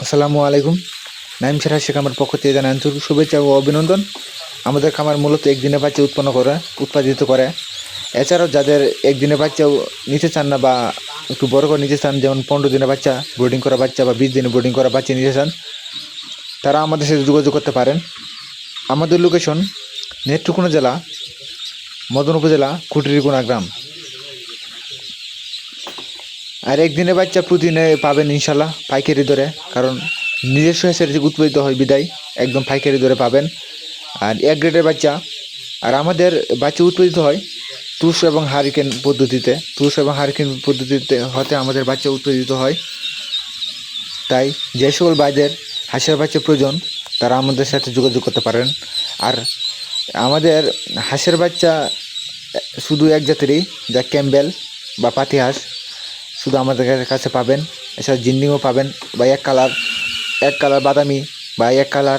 আসসালামু আলাইকুম। নাইম সেরা শেখ আমার পক্ষ থেকে জানান আন্তরিক শুভেচ্ছা ও অভিনন্দন। আমাদের খামার মূলত একদিনে বাচ্চা উৎপন্ন করে, উৎপাদিত করে। এছাড়াও যাদের একদিনে বাচ্চাও নিতে চান না বা একটু বড় করে নিতে চান, যেমন পনেরো দিনের বাচ্চা ব্রোডিং করা বাচ্চা বা বিশ দিনে ব্রোডিং করা বাচ্চা নিতে চান, তারা আমাদের সাথে যোগাযোগ করতে পারেন। আমাদের লোকেশন নেত্রকোনা জেলা, মদন উপজেলা কুটিরিকোনা গ্রাম। আর একদিনে বাচ্চা প্রতিদিনে পাবেন ইনশাল্লাহ পাইকারি দরে, কারণ নিজস্ব হেসের যে উৎপাদিত হয় বিদায়, একদম পাইকারি দরে পাবেন। আর এক গ্রেডের বাচ্চা, আর আমাদের বাচ্চা উৎপাদিত হয় তুষ এবং হারিকেন পদ্ধতিতে, তুষ এবং হারিকেন পদ্ধতিতে হতে আমাদের বাচ্চা উৎপাদিত হয়। তাই যে সকল ভাইদের হাঁসের বাচ্চা প্রয়োজন, তারা আমাদের সাথে যোগাযোগ করতে পারেন। আর আমাদের হাঁসের বাচ্চা শুধু এক জাতেরই, যা ক্যাম্বেল বা পাতি হাঁস শুধু আমাদের কাছে- পাবেন। এছাড়া জিন্ডিংও পাবেন বা এক কালার এক কালার বাদামি বা এক কালার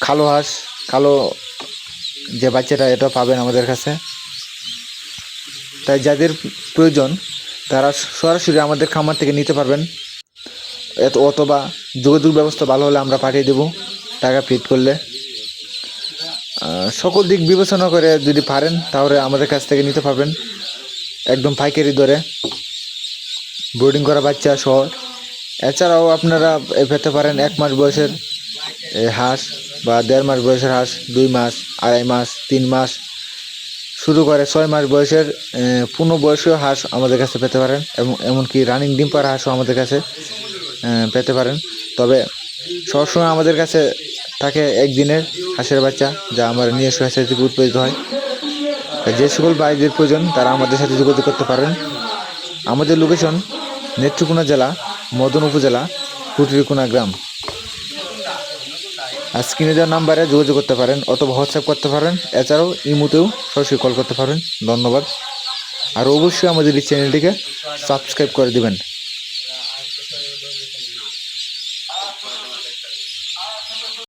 কালো হাঁস, কালো যে বাচ্চাটা, এটা পাবেন আমাদের কাছে। তাই যাদের প্রয়োজন, তারা সরাসরি আমাদের খামার থেকে নিতে পারবেন। এত অথবা যোগাযোগ ব্যবস্থা ভালো হলে আমরা পাঠিয়ে দেব টাকা পেড করলে। সকল দিক বিবেচনা করে যদি পারেন, তাহলে আমাদের কাছ থেকে নিতে পারবেন। একদম পাইকারি দরে। বোর্ডিং করা বাচ্চা সহ। এছাড়াও আপনারা পেতে পারেন এক মাস বয়সের হাঁস বা দেড় মাস বয়সের হাঁস, দুই মাস, আড়াই মাস, তিন মাস। শুরু করে ছয় মাস বয়সের পূর্ণবয়সীয় হাঁস আমাদের কাছে পেতে পারেন এবং এমনকি রানিং ডিম পাড়া হাঁসও আমাদের কাছে পেতে পারেন। তবে সবসময় আমাদের কাছে থাকে একদিনের হাঁসের বাচ্চা যা আমার নিজস্ব হাঁসের থেকে উৎপাদিত হয়। যে সকল ভাইদের প্রয়োজন তারা আমাদের সাথে যোগাযোগ করতে পারেন। আমাদের লোকেশন নেত্রকোনা জেলা, মদন উপজেলা, কুটিরকোনা গ্রাম। আর স্ক্রিনে দেওয়ার নাম্বারে যোগাযোগ করতে পারেন অথবা হোয়াটসঅ্যাপ করতে পারেন। এছাড়াও ইমুতেও সরাসরি কল করতে পারেন। ধন্যবাদ। আর অবশ্যই আমাদের এই চ্যানেলটিকে সাবস্ক্রাইব করে দেবেন।